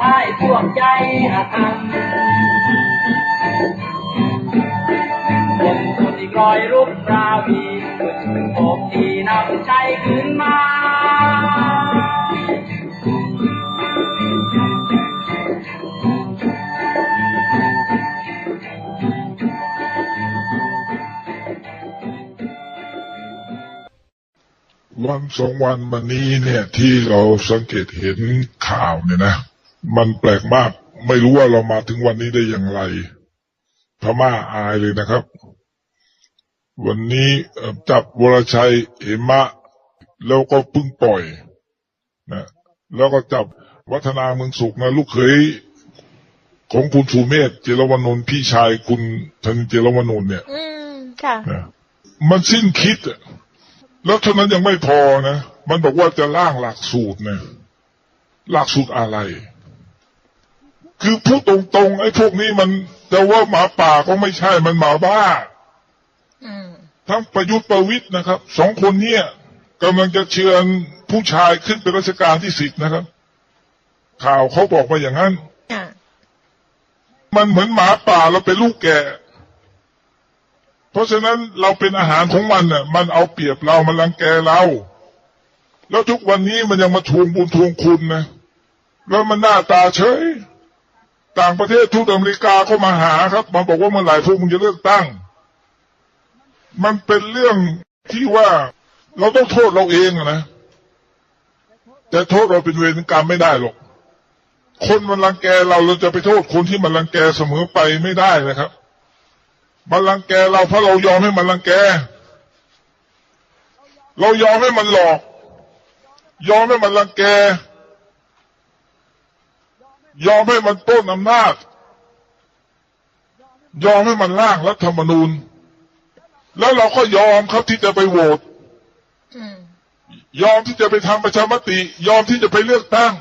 บ่พ่ายท่วงใจอาธรรมคนคนที่กลอยรุกราวีขึ้นโอกที่นำใจคืนมาวันสองวันมานี้เนี่ยที่เราสังเกตเห็นข่าวเนี่ยนะ มันแปลกมาก ไม่รู้ว่าเรามาถึงวันนี้ได้อย่างไรพม่าอายเลยนะครับ วันนี้เอ่อจับวรชัยเหมะ แล้วก็เพึ่งปล่อยนะแล้วก็จับวัฒนาเมืองสุขนะลูกเขยของคุณสุเมธเจรวนนท์พี่ชายคุณธนินเจรวนนท์เนี่ย อืมค่ะนะมันสิ้นคิดอะแล้วเท่านั้นยังไม่พอนะ มันบอกว่าจะร่างหลักสูตรนะหลักสูตรอะไร คือพูดตรงๆไอ้พวกนี้มันแต่ว่าหมาป่าก็ไม่ใช่มันหมาบ้าอืมทั้งประยุทธ์ประวิทย์นะครับสองคนเนี่ยกำลังจะเชิญผู้ชายขึ้นเป็นรัชกาลที่สิบนะครับ ข่าวเขาบอกมาอย่างนั้นอ่ามันเหมือนหมาป่าเราเป็นลูกแกะ เพราะฉะนั้นเราเป็นอาหารของมันน่ะ มันเอาเปรียบเรา มันรังแกเรา แล้วทุกวันนี้มันยังมาทวงบุญทวงคุณนะ แล้วมันหน้าตาเฉย ต่างประเทศทูตอเมริกาก็มาหาครับ มาบอกว่าเมื่อไหร่พวกมึงจะเลือกตั้ง มันเป็นเรื่องที่ว่าเราต้องโทษเราเองนะแต่โทษเราเป็นเวรเป็นกรรมไม่ได้หรอก คนมันรังแกเราเราจะไปโทษคนที่มันรังแกเสมอไปไม่ได้นะครับ มันรังแกเราเพราะเรายอมให้มันรังแก เรายอมให้มันหลอก ยอมให้มันรังแก ยอมให้มันต้นอำนาจ ยอมให้มันร่างรัฐธรรมนูญ แล้วเราก็ยอมครับที่จะไปโหวตยอมที่จะไปทำประชามติ ยอมที่จะไปเลือกตั้ง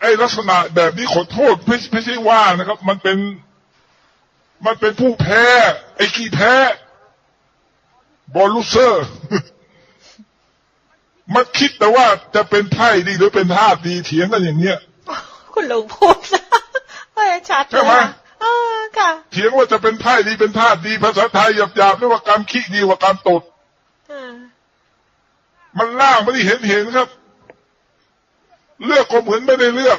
ไอ้ลักษณะแบบนี้ขอโทษไม่ไม่ใช่ว่านะครับ มันเป็น มันเป็นผู้แพ้ ไอ้ขี้แพ้ บอลลูเซอร์ มันคิดแต่ว่าจะเป็นไพ่ดีหรือเป็นท่าสดีเถียงกันอย่างเงี้ยคุณลุงพูดซะไม่ชัดใช่เลยไหมอะอ่าค่ะเถียงว่าจะเป็นไพ่ดีเป็นท่าสดีภาษาไทยหยาบๆเรียกว่าการขี้ดีกว่าการตดอ่ามันล่างไม่ได้เห็นเห็นครับ เลือกก็เหมือนไม่ได้เลือก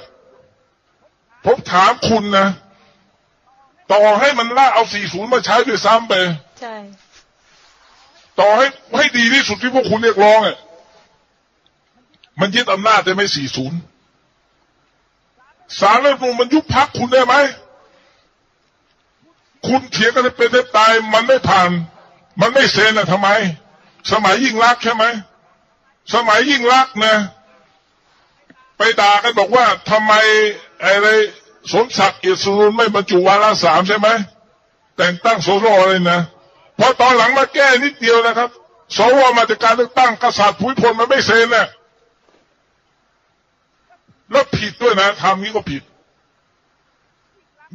ผมถามคุณนะต่อให้มันล่าเอา40มาใช้ด้วยซ้ำไป ใช่ ต่อให้ให้ดีที่สุดที่พวกคุณเรียกร้องอะ มันยึดอำนาจได้ไหม40สารรัฐธรรมนูญมันยุบพักคุณได้ไหม คุณเถียงกันเป็นแทบตาย มันไม่ผ่าน มันไม่เซ็นอะทำไม สมัยยิ่งรักษณ์ใช่ไหม สมัยยิ่งรักษณ์นะ ไปด่ากันบอกว่าทำไมอะไรสมศักดิ์เกียรติสรุนไม่บรรจุวาระสามใช่ไหม แต่งตั้งโซล่เลยนะพอตอนหลังมาแก้นิดเดียวนะครับสวมาจากการเลือกตั้งกษัตริย์ภูมิพลมันไม่เซ็นน่ะ แล้วผิดด้วยนะทำนี้ก็ผิด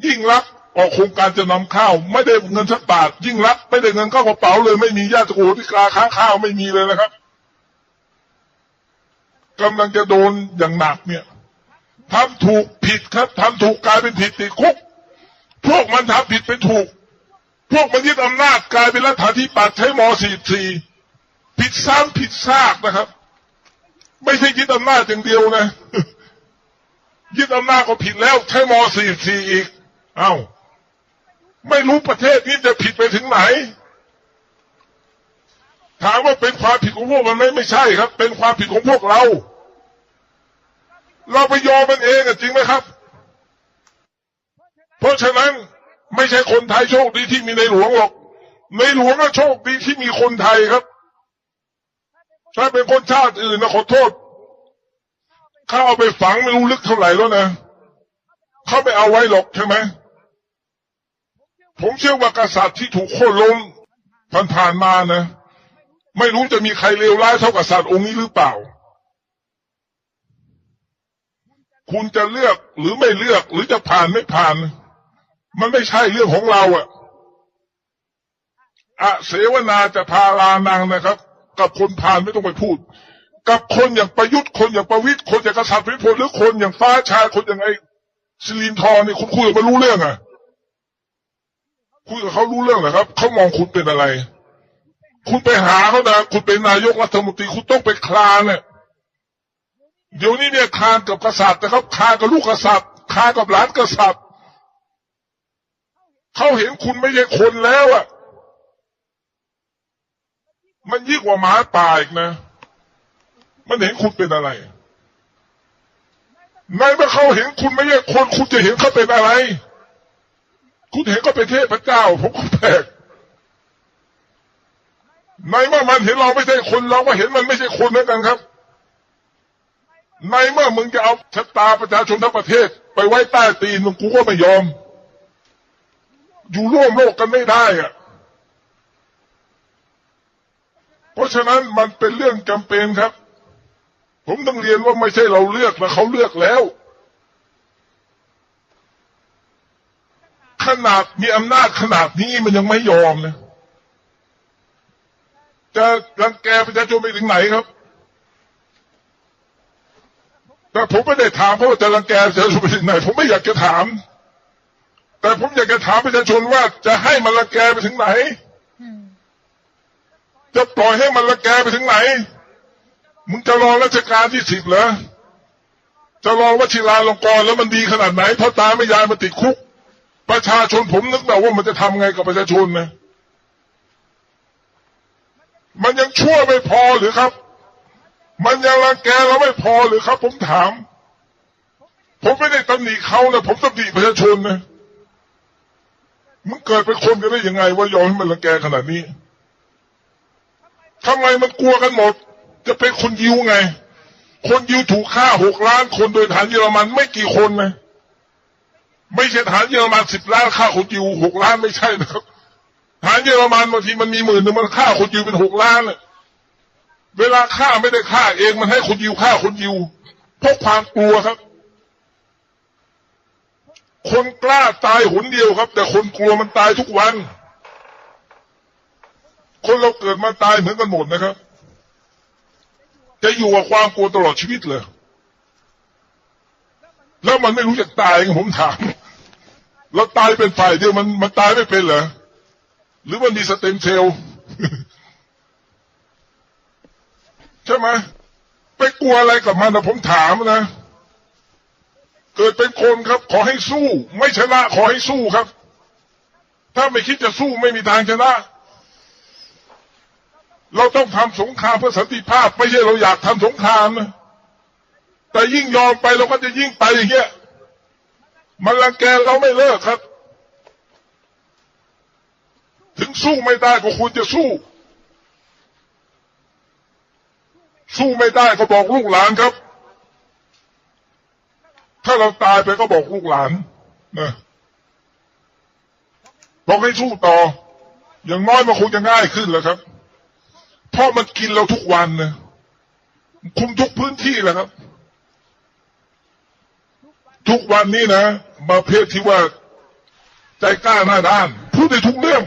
ยิ่งรักออกโครงการจะนำข้าว ไม่ได้เงินสักบาท ยิ่งรักไม่ได้เงินเข้ากระเป๋าเลย ไม่มีญาติโกโหติกาค้าข้าวไม่มีเลยนะครับกำลังจะโดนอย่างหนักเนี่ยทำถูกผิดครับทำถูกกลายเป็นผิดติดคุก พวกมันทำผิดเป็นถูก พวกมันยึดอำนาจกลายเป็นรัฐาธิปัตย์ใช้ม .44 ผิดซ้ำผิดซากนะครับ ไม่ใช่ยึดอำนาจอย่างเดียวนะ ยึดอำนาจก็ผิดแล้ว ใช้ม .44 อีก เอ้า ไม่รู้ประเทศนี้จะผิดไปถึงไหน ถามว่าเป็นความผิดของพวกมันไหมไม่ใช่ครับ เป็นความผิดของพวกเรา เราไปยอมมันเองอจริงไหมครับ เพราะฉะนั้นไม่ใช่คนไทยโชคดีที่มีในหลวงหรอก ในหลวงก็โชคดีที่มีคนไทยครับ ถ้าเป็นคนชาติอื่นนะขอโทษ เขาเอาไปฝังไม่รู้ลึกเท่าไหร่แล้วนะเขาไม่เอาไว้หรอกใช่ไหมผมเชื่อว่ากษัตริย์ที่ถูกโค่นล้มผ่านๆมานะ ไม่รู้จะมีใครเลวร้ายเท่ากษัตริย์องค์นี้หรือเปล่า คุณจะเลือกหรือไม่เลือกหรือจะผ่านไม่ผ่าน มันไม่ใช่เรื่องของเราอะอะเสวนาจะพาลานางนะครับ กับคนผ่านไม่ต้องไปพูด กับคนอย่างประยุทธ์คนอย่างประวิตรคนอย่างกษัตริย์พิพลหรือคนอย่างฟ้าชายคนอย่างไอ้สิรินทร์นี่คุณคุยกับมันรู้เรื่องอะคุยกับเขารู้เรื่องเหรอครับเขามองคุณเป็นอะไร คุณไปหาเขานะคุณเป็นนายกรัฐมนตรีคุณต้องไปคลานเนี่ยเดี๋ยวนี้เนี่ยคลานกับกษัตริย์นะครับคลานกับลูกกษัตริย์คลานกับหลานกษัตริย์เขาเห็นคุณไม่ใช่คนแล้วอะมันยิ่งกว่าหมาป่าอีกนะ มันเห็นคุณเป็นอะไรในเมื่อเขาเห็นคุณไม่ใช่คน คุณจะเห็นเขาเป็นอะไร คุณเห็นก็เป็นเทพเจ้า ผมก็แปลกในเมื่อมันเห็นเราไม่ใช่คนเราก็เห็นมันไม่ใช่คนเหมือนกันครับ ในเมื่อมึงจะเอาชะตาประชาชนทั้งประเทศ ไปไว้ใต้ตีนมึงกูก็ไม่ยอม อยู่ร่วมโลกกันไม่ได้อะเพราะฉะนั้นมันเป็นเรื่องจำเป็นครับ ผมต้องเรียนว่าไม่ใช่เราเลือกนะเขาเลือกแล้ว ขนาดมีอำนาจขนาดนี้มันยังไม่ยอมนะจะรังแกประชาชนไปถึงไหนครับ แต่ผมไม่ได้ถามเพราะว่าจะรังแกประชาชนไปถึงไหน ผมไม่อยากจะถาม แต่ผมอยากจะถามประชาชนว่าจะให้มันรังแกไปถึงไหน จะปล่อยให้มันรังแกไปถึงไหน มึงจะรอรัชกาลที่สิบเหรอจะรอวชิราลงกรแล้วมันดีขนาดไหนเพราะตาไม่ยายมาติดคุก ประชาชนผมนึกแบบว่ามันจะทำไงกับประชาชนนะมันยังชั่วไม่พอหรือครับ มันยังรังแกเราไม่พอหรือครับ ผมถาม ผมไม่ได้ตำหนิเขานะผมตำหนิประชาชนนะมึงเกิดเป็นคนกันได้ยังไงว่ายอมให้มันรังแกขนาดนี้ทำไมมันกลัวกันหมด จะเป็นคนยิวไง คนยิวถูกฆ่าหกล้านคนโดยฐานเยอรมันไม่กี่คนนะ ไม่ใช่ฐานเยอรมันสิบล้านฆ่าคนยิวหกล้านไม่ใช่นะครับฐานเยอรมันบางทีมันมีหมื่นหนึ่งมันฆ่าคนยิวเป็นหกล้านเลยเวลาฆ่าไม่ได้ฆ่าเองมันให้คนยิวฆ่าคนยิวเพราะความกลัวครับ คนกล้าตายหนเดียวครับ แต่คนกลัวมันตายทุกวัน คนเราเกิดมาตายเหมือนกันหมดนะครับ จะอยู่กับความกลัวตลอดชีวิตเลย แล้วมันไม่รู้จักตายผมถามเราตายเป็นฝ่ายเดียวมันมันตายไม่เป็นเหรอ หรือมันมีสเต็มเซลล์ใช่ไหมไปกลัวอะไรกับมันนะผมถามนะ เกิดเป็นคนครับ ขอให้สู้ ไม่ชนะขอให้สู้ครับ ถ้าไม่คิดจะสู้ไม่มีทางชนะ เราต้องทำสงครามเพื่อสันติภาพ ไม่ใช่เราอยากทำสงครามนะแต่ยิ่งยอมไปเราก็จะยิ่งไปอย่างเงี้ยมันรังแกเราไม่เลิกครับ ถึงสู้ไม่ได้ก็ควรจะสู้ สู้ไม่ได้ก็บอกลูกหลานครับ ถ้าเราตายไปก็บอกลูกหลานนะบอกให้สู้ต่อ อย่างน้อยมันคงจะง่ายขึ้นแล้วครับ เพราะมันกินเราทุกวันนะคุมทุกพื้นที่แหละครับ ทุกวันนี้นะมาเพศที่ว่า ใจกล้าหน้าด้าน พูดได้ทุกเรื่อง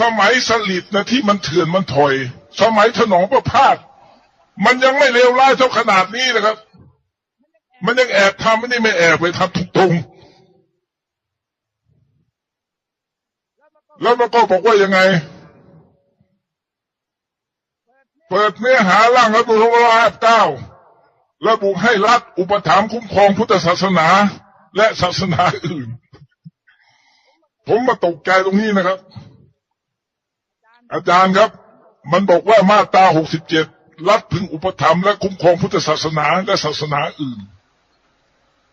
สมัยสลิดนะที่มันเถื่อนมันถอย สมัยถนอมประพาสมันยังไม่เลวร้ายเท่าขนาดนี้นะครับ มันยังแอบทำไม่ได้ไม่แอบไปทำทุกตรง แล้วมันก็บอกว่ายังไง เปิดเนื้อหาร่างรัฐธรรมนูญร้อยเก้าระบุให้รัฐอุปถัมภ์คุ้มครองพุทธศาสนา และศาสนาอื่น ผมมาตกใจตรงนี้นะครับ อาจารย์ครับ มันบอกว่ามาตราหกสิบเจ็ดรัฐพึงอุปถัมภ์และคุ้มครองพุทธศาสนาและศาสนาอื่น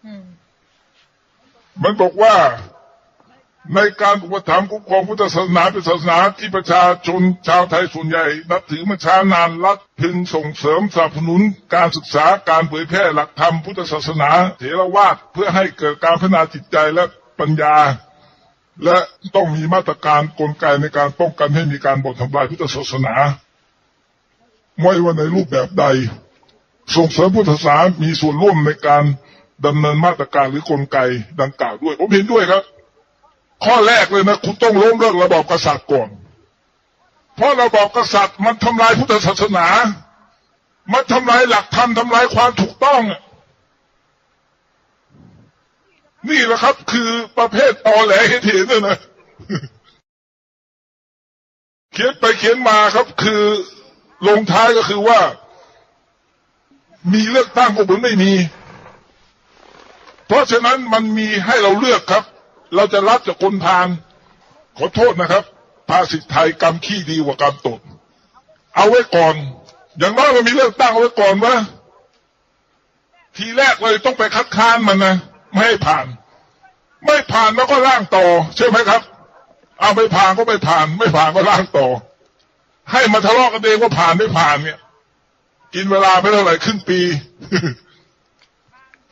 อืมมันบอกว่า ในการอุปถัมภ์คุ้มครองพุทธศาสนาเป็นศาสนาที่ประชาชนชาวไทยส่วนใหญ่ นับถือมาช้านานรัฐพึงส่งเสริมสนับสนุนการศึกษาการเผยแพร่หลักธรรมพุทธศาสนาเถรวาทเพื่อให้เกิดการพัฒนาจิตใจและปัญญา และต้องมีมาตรการกลไกในการป้องกันให้มีการบ่อนทำลายพุทธศาสนาไม่ว่าในรูปแบบใด ส่งเสริมพุทธศาสนามีส่วนร่วมในการดำเนินมาตรการหรือกลไกดังกล่าวด้วย ผมเห็นด้วยครับ ข้อแรกเลยนะคุณต้องล้มเลิกระบอบกษัตริย์ก่อน เพราะระบอบกษัตริย์มันทำลายพุทธศาสนา มันทำลายหลักธรรมทำลายความถูกต้อง นี่แหละครับ คือประเภทตอแหลเห็นเห็นนะเขียนไปเขียนมาครับ คือลงท้ายก็คือว่า มีเลือกตั้งก็เหมือนไม่มี เพราะฉะนั้นมันมีให้เราเลือกครับ เราจะรับจากคนพาลขอโทษนะครับ ภาษิตไทยกรรมขี้ดีกว่ากรรมตดเอาไว้ก่อน อย่างน้อยมันมีเลือกตั้งเอาไว้ก่อนว่า ทีแรกเลยต้องไปคัดค้านมันนะไม่ให้ผ่าน ไม่ผ่านแล้วก็ร่างต่อใช่ไหมครับ เอาไม่ผ่านก็ไม่ผ่าน ไม่ผ่านก็ร่างต่อ ให้มาทะเลาะกันเองว่าผ่านไม่ผ่านเนี่ย กินเวลาไปเท่าไหร่ครึ่งปี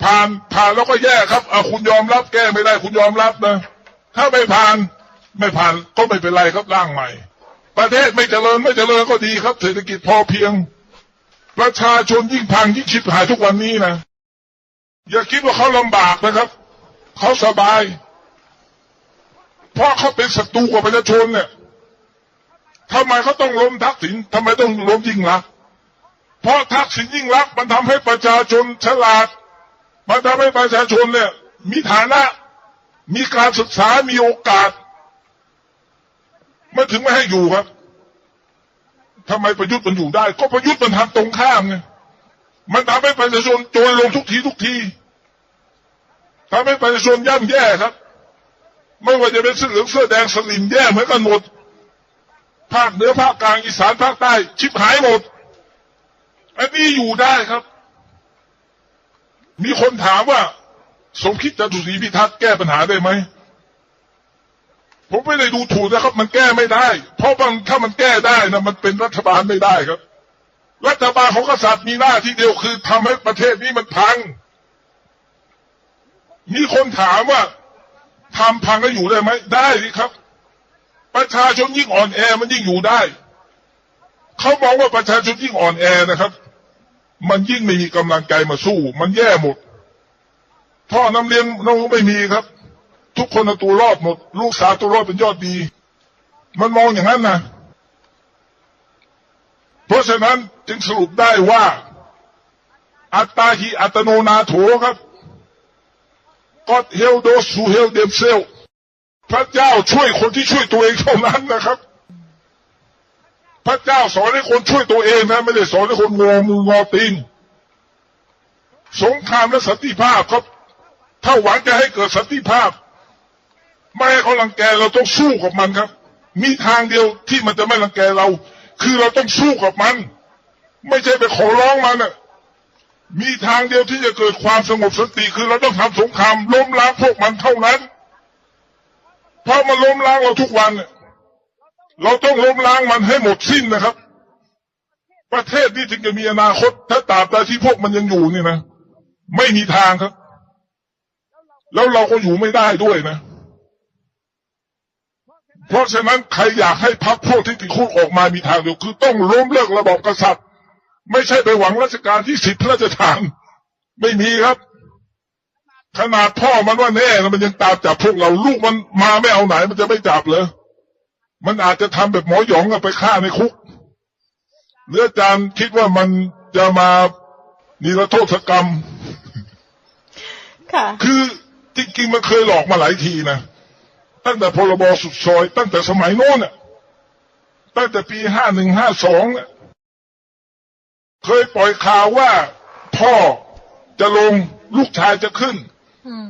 ผ่านผ่านแล้วก็แย่ครับเอาคุณยอมรับแก้ไม่ได้คุณยอมรับนะ ถ้าไม่ผ่านไม่ผ่านก็ไม่เป็นไรครับร่างใหม่ ประเทศไม่เจริญไม่เจริญก็ดีครับ เศรษฐกิจพอเพียง ประชาชนยิ่งพังยิ่งชิบหายทุกวันนี้นะอย่าคิดว่าเขาลำบากนะครับ เขาสบาย เพราะเขาเป็นศัตรูกับประชาชนเนี่ยทำไมเขาต้องล้มทักษิณทำไมต้องล้มยิ่งรัก เพราะทักษิณยิ่งรักมันทำให้ประชาชนฉลาด มันทำให้ประชาชนเนี่ย มีฐานะ มีการศึกษามีโอกาสมันถึงไม่ให้อยู่ครับทำไมประยุทธ์มันอยู่ได้ ก็ประยุทธ์มันทำตรงข้ามไงมันทำให้ประชาชนจรลงทุกทีทุกทีทำให้ประชาชนย่ำแย่ครับ ไม่ว่าจะเป็นเสื้อเหลืองเสื้อแดงสลิมแย่เหมือนกันหมดภาคเหนือภาคกลางอีสานภาคใต้ ชิบหายหมด อันนี้อยู่ได้ครับ มีคนถามว่า สมคิดจตุศรีพิทักษ์แก้ปัญหาได้ไหมผมไม่ได้ดูถูกนะครับ มันแก้ไม่ได้ เพราะมันถ้ามันแก้ได้นะมันเป็นรัฐบาลไม่ได้ครับ รัฐบาลของกษัตริย์มีหน้าที่เดียวคือทำให้ประเทศนี้มันพัง มีคนถามว่าทำพังแล้วอยู่ได้ไหมได้สิครับ ประชาชนยิ่งอ่อนแอมันยิ่งอยู่ได้ เขามองว่าประชาชนยิ่งอ่อนแอนะครับ มันยิ่งไม่มีกำลังใจมาสู้ มันแย่หมดพ่อน้ำเลี้ยงน้องไม่มีครับ ทุกคนตัวรอดหมด ลูกสาวตัวรอดเป็นยอดดี มันมองอย่างนั้นนะเพราะฉะนั้นจึงสรุปได้ว่า อัตตาหิอัตโนนาโถครับก็เฮลโดสูเฮลเดมเซลพระเจ้าช่วยคนที่ช่วยตัวเองเท่านั้นนะครับ พระเจ้าสอนให้คนช่วยตัวเองนะ ไม่ได้สอนให้คนงอมืองอตีน สงครามและสันติภาพครับ ถ้าหวังจะให้เกิดสันติภาพ ไม่ให้เขารังแกเราต้องสู้กับมันครับ มีทางเดียวที่มันจะไม่รังแกเรา คือเราต้องสู้กับมัน ไม่ใช่ไปขอร้องมันนะมีทางเดียวที่จะเกิดความสงบสันติคือเราต้องทำสงครามล้มล้างพวกมันเท่านั้น เพราะมันล้มล้างเราทุกวันเนี่ย เราต้องล้มล้างมันให้หมดสิ้นนะครับ ประเทศนี้จึงจะมีอนาคต ถ้าตราบใดที่พวกมันยังอยู่นี่นะไม่มีทางครับ แล้วเราก็อยู่ไม่ได้ด้วยนะ เพราะฉะนั้นใครอยากให้พักพวกที่ติดคุกออกมามีทางเดียวคือต้องล้มเลิกระบอบกษัตริย์ ไม่ใช่ไปหวังราชการที่สิบพระราชทานไม่มีครับ ขนาดพ่อมันว่าแน่แล้วมันยังตามจับพวกเราลูกมันมาไม่เอาไหนมันจะไม่จับเหรอ มันอาจจะทำแบบหมอหยองอะไปฆ่าในคุกหรืออาจารย์คิดว่ามันจะมานิรโทษกรรม ค่ะ คือจริงๆมันเคยหลอกมาหลายทีนะ ตั้งแต่พรบสุดซอย ตั้งแต่สมัยโน้นน่ะ ตั้งแต่ปีห้าหนึ่งห้าสองน่ะเคยปล่อยข่าวว่า พ่อจะลงลูกชายจะขึ้นอืม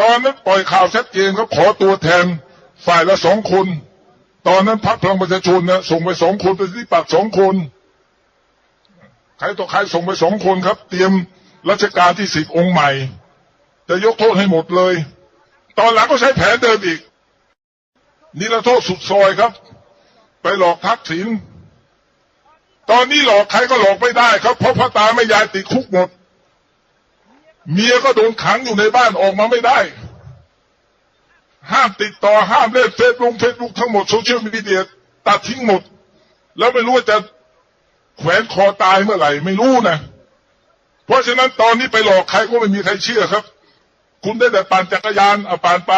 ตอนนั้นปล่อยข่าวชัดเจนเขาขอตัวแทนฝ่ายละสองคน ตอนนั้นพรรคพลังประชาชนนะส่งไปสองคนเป็นที่ปักสองคน ใครต่อใครส่งไปสองคนครับ เตรียมรัชกาลที่สิบองค์ใหม่ จะยกโทษให้หมดเลย ตอนหลังก็ใช้แผนเดิมอีกนิรโทษสุดซอยครับ ไปหลอกทักษิณตอนนี้หลอกใครก็หลอกไม่ได้ครับ เพราะพ่อตาไม่ยายติดคุกหมด เมียก็โดนขังอยู่ในบ้านออกมาไม่ได้ ห้ามติดต่อห้ามเล่นเฟซบุ๊กเฟซบุ๊กทั้งหมดโซเชียลมีเดียตัดทิ้งหมด แล้วไม่รู้ว่าจะแขวนคอตายเมื่อไหร่ไม่รู้นะ เพราะฉะนั้นตอนนี้ไปหลอกใครก็ไม่มีใครเชื่อครับ คุณได้แต่ปั่นจักรยานเอาปั่นไป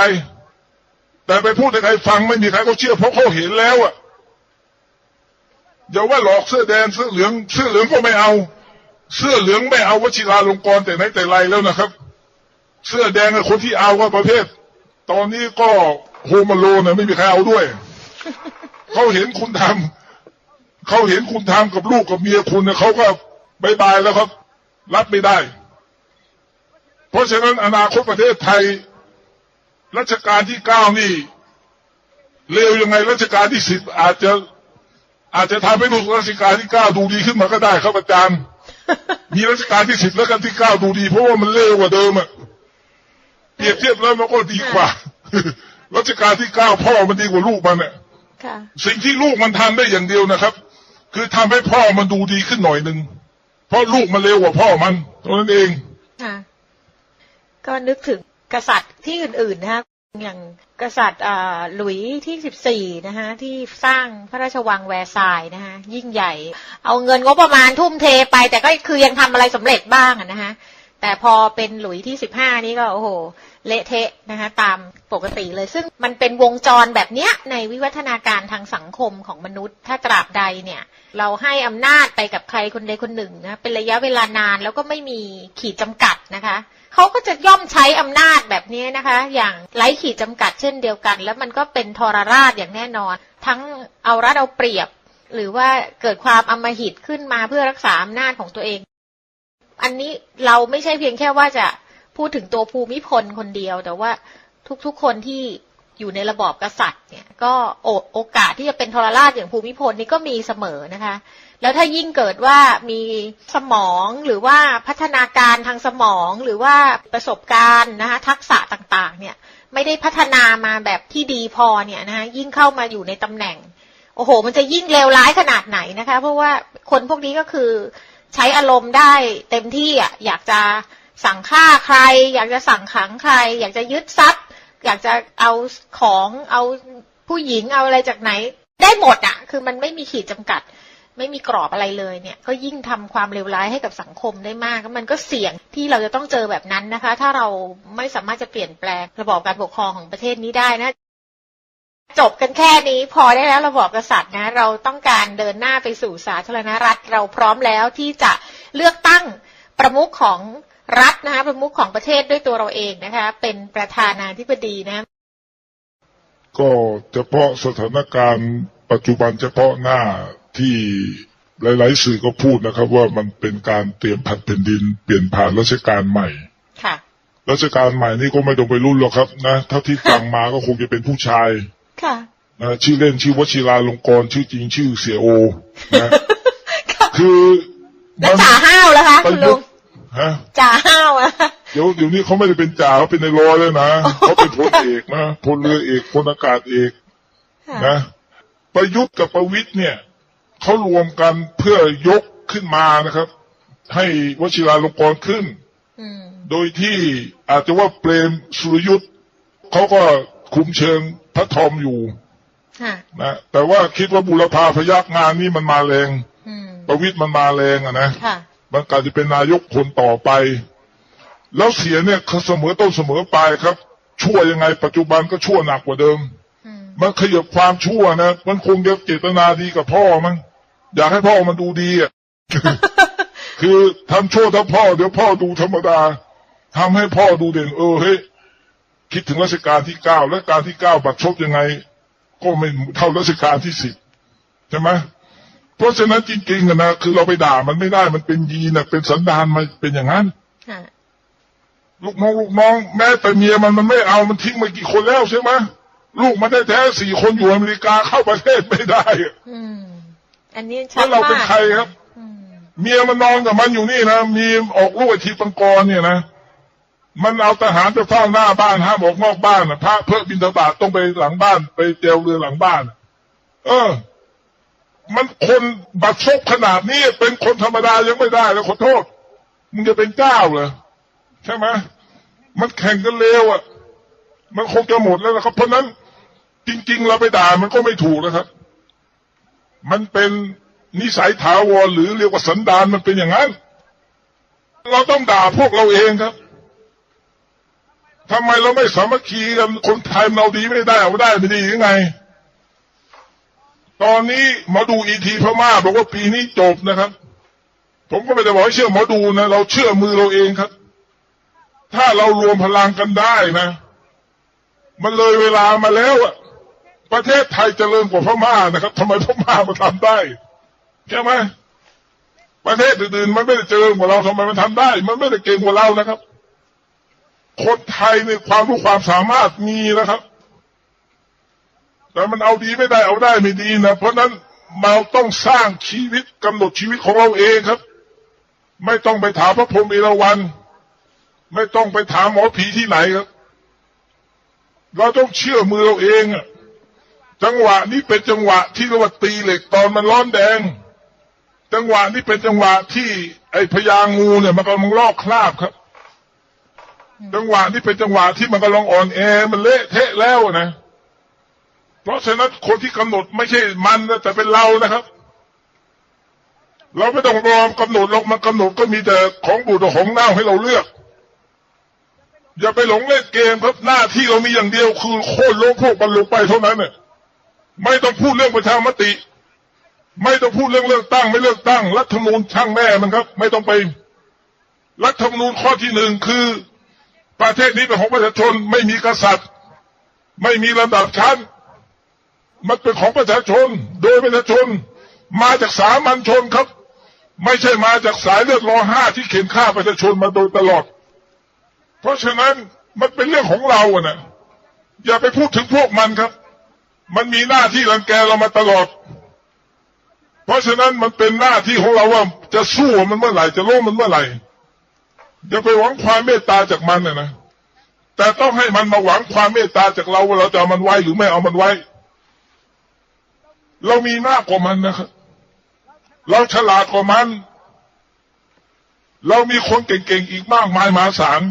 แต่ไปพูดให้ใครฟังไม่มีใครก็เชื่อเพราะเขาเห็นแล้วอะอย่าว่าหลอกเสื้อแดงเสื้อเหลือง เสื้อเหลืองก็ไม่เอา เสื้อเหลืองไม่เอาวชิราลงกรแต่ไหนแต่ไรแล้วนะครับ เสื้อแดงคนที่เอาว่าประเภท ตอนนี้ก็โฮมาโลนะไม่มีใครเอาด้วย เขาเห็นคุณทำเขาเห็นคุณทำกับลูกกับเมียคุณนะเขาก็บายบายแล้วครับ รับไม่ได้ เพราะฉะนั้นอนาคตประเทศไทยรัชกาลที่เก้านี่เลวยังไงรัชกาลที่สิบอาจจะ อาจจะทำให้ลูกรัชกาลที่เก้าดูดีขึ้นมาก็ได้ครับอาจารย์มีรัชกาลที่สิบแล้วกันที่เก้าดูดีเพราะว่ามันเลวกว่าเดิมอะ เปรียบเทียบแล้วมันก็ดีกว่ารัชกาลที่เก้าพ่อมันดีกว่าลูกมันอะค่ะสิ่งที่ลูกมันทำได้อย่างเดียวนะครับ คือทำให้พ่อมันดูดีขึ้นหน่อยหนึ่งเพราะลูกมันเลวกว่าพ่อมันเท่านั้นเองค่ะก็นึกถึงกษัตริย์ที่อื่นๆนะคะอย่างกษัตริย์อ่าหลุยที่สิบสี่นะคะที่สร้างพระราชวังแวร์ซายน์นะคะยิ่งใหญ่ เอาเงินงบประมาณทุ่มเทไป แต่ก็คือยังทำอะไรสำเร็จบ้างอะนะคะ แต่พอเป็นหลุยที่สิบห้านี้ก็โอ้โหเละเทะนะคะตามปกติเลย ซึ่งมันเป็นวงจรแบบเนี้ยในวิวัฒนาการทางสังคมของมนุษย์ ถ้าตราบใดเนี่ย เราให้อำนาจไปกับใครคนใดคนหนึ่งนะเป็นระยะเวลานานแล้วก็ไม่มีขีดจำกัดนะคะเขาก็จะย่อมใช้อำนาจแบบนี้นะคะ อย่างไร้ขีดจำกัดเช่นเดียวกัน แล้วมันก็เป็นทรราชอย่างแน่นอน ทั้งเอารัดเอาเปรียบ หรือว่าเกิดความอำมหิตขึ้นมาเพื่อรักษาอำนาจของตัวเอง อันนี้เราไม่ใช่เพียงแค่ว่าจะพูดถึงตัวภูมิพลคนเดียว แต่ว่าทุกๆคนที่อยู่ในระบอบกษัตริย์เนี่ย ก็โอโอกาสที่จะเป็นทรราชอย่างภูมิพลนี่ก็มีเสมอนะคะ แล้วถ้ายิ่งเกิดว่ามีสมองหรือว่าพัฒนาการทางสมองหรือว่าประสบการณ์นะคะทักษะต่างๆ เนี่ยไม่ได้พัฒนามาแบบที่ดีพอเนี่ยนะคะยิ่งเข้ามาอยู่ในตำแหน่ง โอ้โห มันจะยิ่งเลวร้ายขนาดไหนนะคะ เพราะว่าคนพวกนี้ก็คือ ใช้อารมณ์ได้เต็มที่อะอยากจะสั่งฆ่าใคร อยากจะสั่งขังใคร อยากจะยึดทรัพย์ อยากจะเอาของเอาผู้หญิงเอาอะไรจากไหน ได้หมดอะ คือมันไม่มีขีดจำกัด ไม่มีกรอบอะไรเลยเนี่ย ก็ยิ่งทำความเลวร้ายให้กับสังคมได้มากมันก็เสี่ยงที่เราจะต้องเจอแบบนั้นนะคะ ถ้าเราไม่สามารถจะเปลี่ยนแปลงระบอบการปกครองของประเทศนี้ได้นะ จบกันแค่นี้พอได้แล้วระบอบกษัตริย์นะ เราต้องการเดินหน้าไปสู่สาธารณรัฐ เราพร้อมแล้วที่จะเลือกตั้งประมุขของรัฐนะคะประมุขของประเทศด้วยตัวเราเองนะคะ เป็นประธานาธิบดีนะ ก็เฉพาะสถานการณ์ปัจจุบันเฉพาะหน้าที่หลายๆสื่อก็พูดนะครับ ว่ามันเป็นการเตรียมผัดแผ่นดินเปลี่ยนผ่านรัชกาลใหม่ค่ะรัชกาลใหม่นี่ก็ไม่ต้องไปรุ่นหรอกครับนะเท่าที่ฟังมาก็คงจะเป็นผู้ชาย ค่ะนะชื่อเล่นชื่อวชิราลงกรณ์ชื่อจริงชื่อเสียโอนะคือแล้วจ่าห้าวแล้วคะปคุระณยุลุกงต์ฮะจ่าห้าวอะเดี๋ยวเดี๋ยวนี้เขาไม่ได้เป็นจ่าเขาเป็นในายร้อยแล้วนะเขาเป็นพลเอกนะพลเรือเอกพลอากาศเอกค่ะนะประยุทธ์กับประวิตยเนี่ยเขารวมกันเพื่อยกขึ้นมานะครับ ให้วชิราลงกรณ์ขึ้นอืมโดยที่อาจจะว่าเปรมสุรยุทธ์เขาก็คุมเชิงพระทอมอยู่ค่ะนะแต่ว่าคิดว่าบุรพาพยักงานนี้มันมาแรงอืมประวิตยมันมาแรงอะนะค่ะมันกลายจะเป็นนายกคนต่อไป แล้วเสียเนี่ยเขาเสมอต้นเสมอปลายครับ ชั่วยังไง ปัจจุบันก็ชั่วหนักกว่าเดิมอืมมันขยับความชั่วนะมันคงจะเจตนาดีกับพ่อมั้งอยากให้พ่อมันดูดีอะคือทำชั่วทั้งพ่อเดี๋ยวพ่อดูธรรมดาทำให้พ่อดูเด่นเออเฮ้ย คิดถึงรัชกาลที่เก้าและการที่เก้าบัตรชบยังไง ก็ไม่เท่ารัชกาลที่สิบใช่ไหมเพราะฉะนั้นจริงๆอะนะคือเราไปด่ามันไม่ได้มันเป็นยีนอะเป็นสันดานมันเป็นอย่างนั้นค่ะลูกน้องลูกน้อง แม้แต่เมียมันมันไม่เอามันทิ้งมากี่คนแล้วใช่ไหมลูกมันได้แท้ๆสี่คนอยู่อเมริกาเข้าประเทศไม่ได้อะอืมอันนี้ชัแล้ดวเรามาเป็นกใครครับอืมเมียมันนอนกับมันอยู่นี่นะมีออกลูกไอทีปังกรเนี่ยนะ มันเอาทหารไปเฝ้าหน้าบ้านห้ามออกนอกบ้านนะพระเพื่อบินทบาทต้องไปหลังบ้าน ไปเจวเรือหลังบ้าน เออ มันคนบัดซบขนาดนี้เป็นคนธรรมดายังไม่ได้แล้วขอโทษมึงจะเป็นเจ้าเหรอใช่ไหมมันแข่งกันเร็วอะ มันคงจะหมดแล้วนะครับ เพราะฉะนั้น จริง ๆ เราไปด่ามันก็ไม่ถูกนะครับ มันเป็นนิสัยถาวรหรือเรียกว่าสันดานมันเป็นอย่างนั้น เราต้องด่าพวกเราเองครับ ทำไมเราไม่สามัคคีกันคนไทยเราดีไม่ได้เอาได้ไม่ดียังไง ตอนนี้หมอดูอีทีพม่าบอกว่าปีนี้จบนะครับ ผมก็ไม่ได้บอกให้เชื่อหมอดูนะเราเชื่อมือเราเองครับ ถ้าเรารวมพลังกันได้นะ มันเลยเวลามาแล้วอะประเทศไทยเจริญกว่าพม่านะครับทำไมพม่ามาทำได้ใช่ไหมประเทศอื่นๆมันไม่ได้เจริญกว่าเราทำไมมันทำได้ มันไม่ได้เก่งกว่าเรานะครับ คนไทยในความรู้ความสามารถมีนะครับ แต่มันเอาดีไม่ได้เอาได้ไม่ดีนะเพราะนั้นเราต้องสร้างชีวิตกำหนดชีวิตของเราเองครับ ไม่ต้องไปถามพระพรหมเอราวัณไม่ต้องไปถามหมอผีที่ไหนครับ เราต้องเชื่อมือเราเองอะจังหวะนี้เป็นจังหวะที่เรียกว่าตีเหล็กตอนมันร้อนแดง จังหวะนี้เป็นจังหวะที่ไอ้พญางูเนี่ยมันกำลังลอกคราบครับ จังหวะนี้เป็นจังหวะที่มันกำลังอ่อนแอ มันเละเทะแล้วนะ เพราะฉะนั้นคนที่กำหนดไม่ใช่มันนะแต่เป็นเรานะครับ เราไม่ต้องรอมกำหนดหรอกมันกำหนดก็มีแต่ของบูดของเน่าให้เราเลือก อย่าไปหลงเล่นเกมครับหน้าที่เรามีอย่างเดียวคือโค่นล้มพวกมันลงไปเท่านั้นเนี่ยไม่ต้องพูดเรื่องประชามติ ไม่ต้องพูดเรื่องเลือกตั้ง ไม่เลือกตั้งรัฐธรรมนูญช่างแม่มันครับ ไม่ต้องไปรัฐธรรมนูญข้อที่หนึ่งคือ ประเทศนี้เป็นของประชาชนไม่มีกษัตริย์ ไม่มีลำดับชั้น มันเป็นของประชาชน โดยประชาชน มาจากสามัญชนครับ ไม่ใช่มาจากสายเลือดรอห้าที่เข็นฆ่าประชาชนมาโดยตลอด เพราะฉะนั้นมันเป็นเรื่องของเราอะนะอย่าไปพูดถึงพวกมันครับ มันมีหน้าที่รังแกเรามาตลอด เพราะฉะนั้นมันเป็นหน้าที่ของเราว่าจะสู้มันเมื่อไหร่จะล้มมันเมื่อไหร่ อย่าไปหวังความเมตตาจากมันนะนะแต่ต้องให้มันมาหวังความเมตตาจากเราว่าเราจะเอามันไว้หรือไม่เอามันไว้ เรามีมากกว่ามันนะครับเราฉลาดกว่ามัน เรามีคนเก่งๆอีกมากมายมหาศาล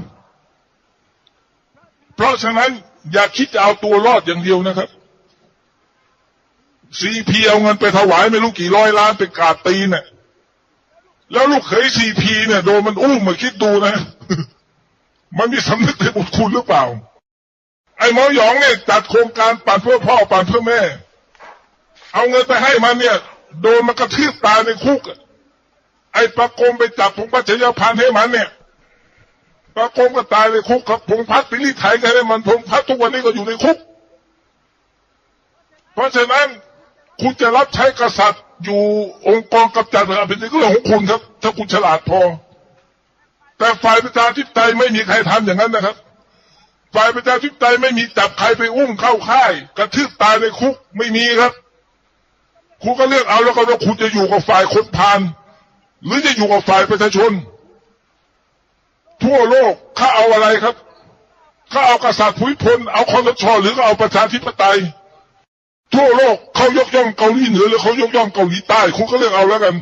เพราะฉะนั้นอย่าคิดจะเอาตัวรอดอย่างเดียวนะครับซีพีเอาเงินไปถวายไม่รู้กี่ร้อยล้านไปกาดตีนเนี่ย แล้วลูกเขยซีพีเนี่ยโดนมันอุ้มมาคิดดูนะ มันมีสำนึกในบุญคุณหรือเปล่า ไอ้หมอหยองเนี่ยจัดโครงการปั่นเพื่อพ่อปั่นเพื่อแม่ เอาเงินไปให้มันเนี่ย โดนมันกระทืบตายในคุก ไอ้ประกมไปจับพงพัชยพันให้มันเนี่ยประกมก็ตายในคุกครับพงพัฒน์ไปรีดไถกันให้มันพงพัฒน์ทุกวันนี้ก็อยู่ในคุก เพราะฉะนั้นคุณจะรับใช้กษัตริย์ อยู่องค์กรกำจัดอาเป็นเรื่องของคุณครับ ถ้าคุณฉลาดพอ แต่ฝ่ายประชาธิปไตยไม่มีใครทำอย่างนั้นนะครับ ฝ่ายประชาธิปไตยไม่มีจับใครไปอุ้มเข้าค่าย กระทืบตายในคุกไม่มีครับ คุณก็เลือกเอาแล้วก็ว่าคุณจะอยู่กับฝ่ายคนพาลหรือจะอยู่กับฝ่ายประชาชน ทั่วโลกเขาเอาอะไรครับเขาเอากษัตริย์ผุยพลเอาคอสชหรือก็เอาประชาธิปไตย ทั่วโลกเขายกย่องเกาหลีเหนือหรือเขายกย่องเกาหลีใต้คุณก็เลือกเอาแล้วกัน